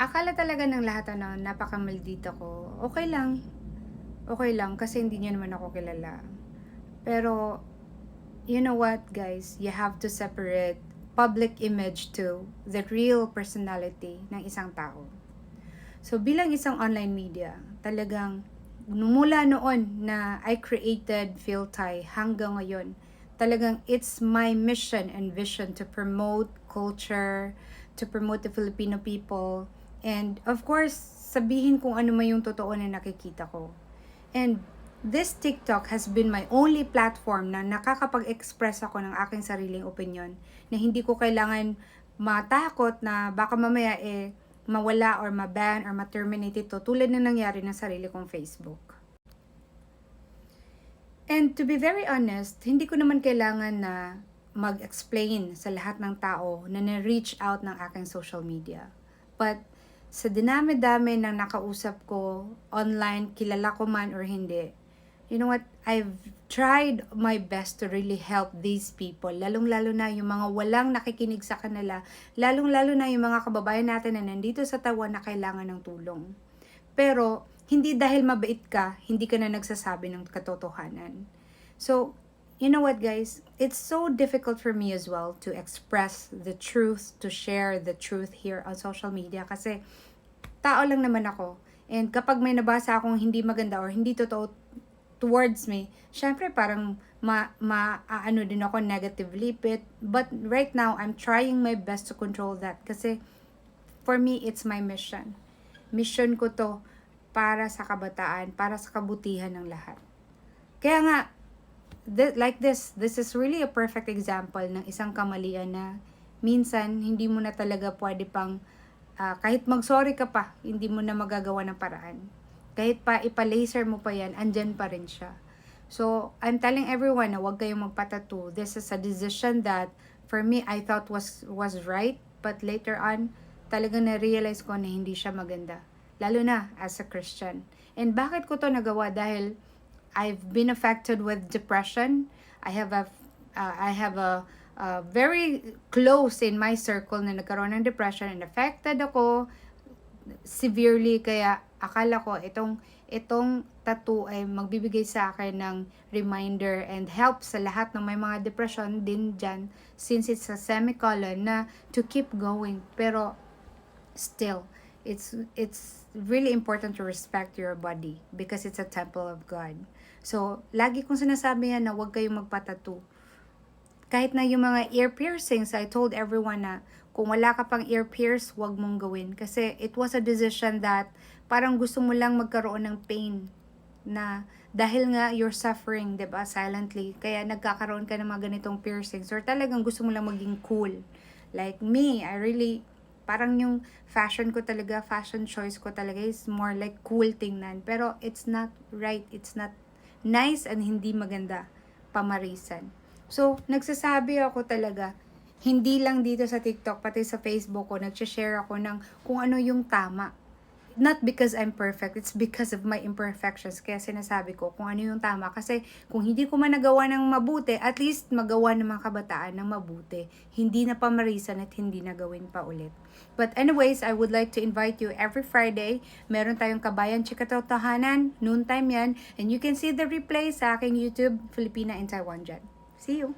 akala talaga ng lahat ano, napakamaldita ko. Okay lang. Okay lang kasi hindi niya naman ako kilala. Pero you know what guys, you have to separate public image to the real personality ng isang tao. So bilang isang online media, talagang mula noon na I created Philtai hanggang ngayon, talagang it's my mission and vision to promote culture, to promote the Filipino people, and of course, sabihin kung ano man yung totoo na nakikita ko. And this TikTok has been my only platform na nakakapag-express ako ng aking sariling opinion na hindi ko kailangan matakot na baka mamaya eh mawala or maban or ma-terminate ito tulad na nangyari ng sarili kong Facebook. And to be very honest, hindi ko naman kailangan na mag-explain sa lahat ng tao na na-reach out ng aking social media. But sa dinami-dami ng nakausap ko online, kilala ko man or hindi, you know what, I've tried my best to really help these people, lalong-lalo na yung mga walang nakikinig sa kanila, lalong-lalo na yung mga kababayan natin na nandito sa Taiwan na kailangan ng tulong. Pero, hindi dahil mabait ka, hindi ka na nagsasabi ng katotohanan. So, you know what guys, it's so difficult for me as well to express the truth, to share the truth here on social media kasi tao lang naman ako. And kapag may nabasa akong hindi maganda or hindi totoo towards me, syempre parang ma, ma ano din ako negatively but, but right now I'm trying my best to control that kasi for me it's my mission. Mission ko to para sa kabataan, para sa kabutihan ng lahat. Kaya nga th- like this, this is really a perfect example ng isang kamalian na minsan hindi mo na talaga pwede pang ah, kahit mag-sorry ka pa, hindi mo na magagawa ng paraan kahit pa ipa-laser mo pa yan, andyan pa rin siya. So, I'm telling everyone na huwag kayong magpatattoo. This is a decision that for me, I thought was was right. But later on, talagang na-realize ko na hindi siya maganda. Lalo na as a Christian. And bakit ko to nagawa? Dahil I've been affected with depression. I have a uh, I have a uh, very close in my circle na nagkaroon ng depression and affected ako severely. Kaya akala ko itong itong tattoo ay magbibigay sa akin ng reminder and help sa lahat ng may mga depression din dyan since it's a semicolon na to keep going. Pero still it's it's really important to respect your body because it's a temple of God. So lagi kong sinasabi yan na huwag kayong magpatattoo kahit na yung mga ear piercings, I told everyone na kung wala ka pang ear pierce, wag mong gawin. Kasi it was a decision that parang gusto mo lang magkaroon ng pain na dahil nga you're suffering, 'di ba silently, kaya nagkakaroon ka ng mga ganitong piercings or talagang gusto mo lang maging cool. Like me, I really, parang yung fashion ko talaga, fashion choice ko talaga is more like cool tingnan. Pero it's not right, it's not nice and hindi maganda pamarisan. So, nagsasabi ako talaga, hindi lang dito sa TikTok, pati sa Facebook ko, nagsashare ako ng kung ano yung tama. Not because I'm perfect, it's because of my imperfections. Kaya sinasabi ko kung ano yung tama. Kasi kung hindi ko man nagawa ng mabuti, at least magawa ng mga kabataan ng mabuti. Hindi na pamarisan at hindi na gawin pa ulit. But anyways, I would like to invite you every Friday. Meron tayong Kabayan Chikatotohanan, noon time yan. And you can see the replay sa aking YouTube, Filipina in Taiwan dyan. See you!